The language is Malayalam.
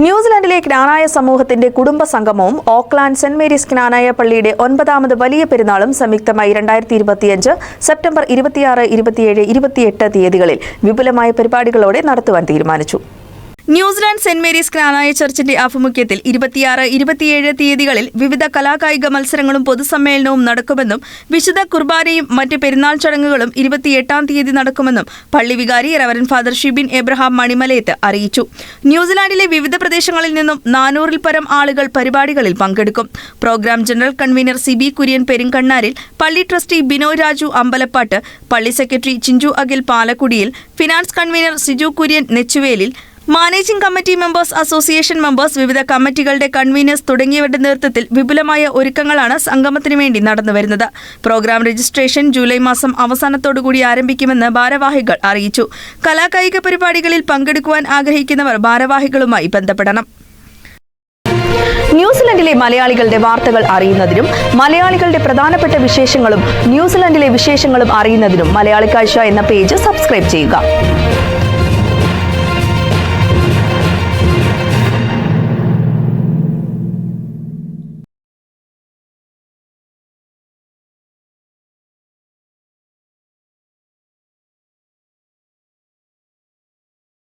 ന്യൂസിലാൻഡിലെ ക്നാനായ സമൂഹത്തിന്റെ കുടുംബ സംഗമവും ഓക്ലാൻഡ് സെന്റ് മേരീസ് ക്നാനായ പള്ളിയുടെ ഒൻപതാമത് വലിയ പെരുന്നാളും സംയുക്തമായി രണ്ടായിരത്തി ഇരുപത്തിയഞ്ച് സെപ്റ്റംബർ ഇരുപത്തിയാറ് ഇരുപത്തിയേഴ് ഇരുപത്തിയെട്ട് തീയതികളിൽ വിപുലമായ പരിപാടികളോടെ നടത്തുവാൻ തീരുമാനിച്ചു. New Zealand saint Mary's Knanaya ചർച്ചിന്റെ ആഭിമുഖ്യത്തിൽ ഇരുപത്തിയാറ് ഇരുപത്തിയേഴ് തീയതികളിൽ വിവിധ കലാകായിക മത്സരങ്ങളും പൊതുസമ്മേളനവും നടക്കുമെന്നും വിശുദ്ധ കുർബാനയും മറ്റ് പെരുന്നാൾ ചടങ്ങുകളും ഇരുപത്തിയെട്ടാം തീയതി നടക്കുമെന്നും പള്ളി വികാരി ഫാദർ ഷിബിൻ എബ്രഹാം മണിമലയത്ത് അറിയിച്ചു. ന്യൂസിലാൻഡിലെ വിവിധ പ്രദേശങ്ങളിൽ നിന്നും നാനൂറിൽ പരം ആളുകൾ പരിപാടികളിൽ പങ്കെടുക്കും. Program general convener C B Kurian പെരിങ്കണ്ണാരിൽ പള്ളി ട്രസ്റ്റി ബിനോയ് രാജു അമ്പലപ്പാട്ട് പള്ളി സെക്രട്ടറി ചിഞ്ചു അഖിൽ പാലക്കുടിയിൽ finance convener Siju Kurian നെച്ചുവേലിൽ managing committee members association members വിവിധ കമ്മിറ്റികളുടെ കൺവീനേഴ്സ് തുടങ്ങിയവരുടെ നേതൃത്വത്തിൽ വിപുലമായ ഒരുക്കങ്ങളാണ് സംഗമത്തിനു വേണ്ടി നടന്നുവരുന്നത് പ്രോഗ്രാം രജിസ്ട്രേഷൻ ജൂലൈ മാസം അവസാനത്തോടുകൂടി ആരംഭിക്കുമെന്ന് ഭാരവാഹികൾ അറിയിച്ചു. കലാകായിക പരിപാടികളിൽ പങ്കെടുക്കുവാൻ ആഗ്രഹിക്കുന്നവർ ഭാരവാഹികളുമായി ബന്ധപ്പെടണം. ന്യൂസിലൻഡിലെ മലയാളികളുടെ വാർത്തകൾ അറിയുന്നതിനും മലയാളികളുടെ പ്രധാനപ്പെട്ട വിശേഷങ്ങളും ന്യൂസിലൻഡിലെ വിശേഷങ്ങളും അറിയുന്നതിനും മലയാളി കാഴ്ച എന്ന പേജ് സബ്സ്ക്രൈബ് ചെയ്യുക.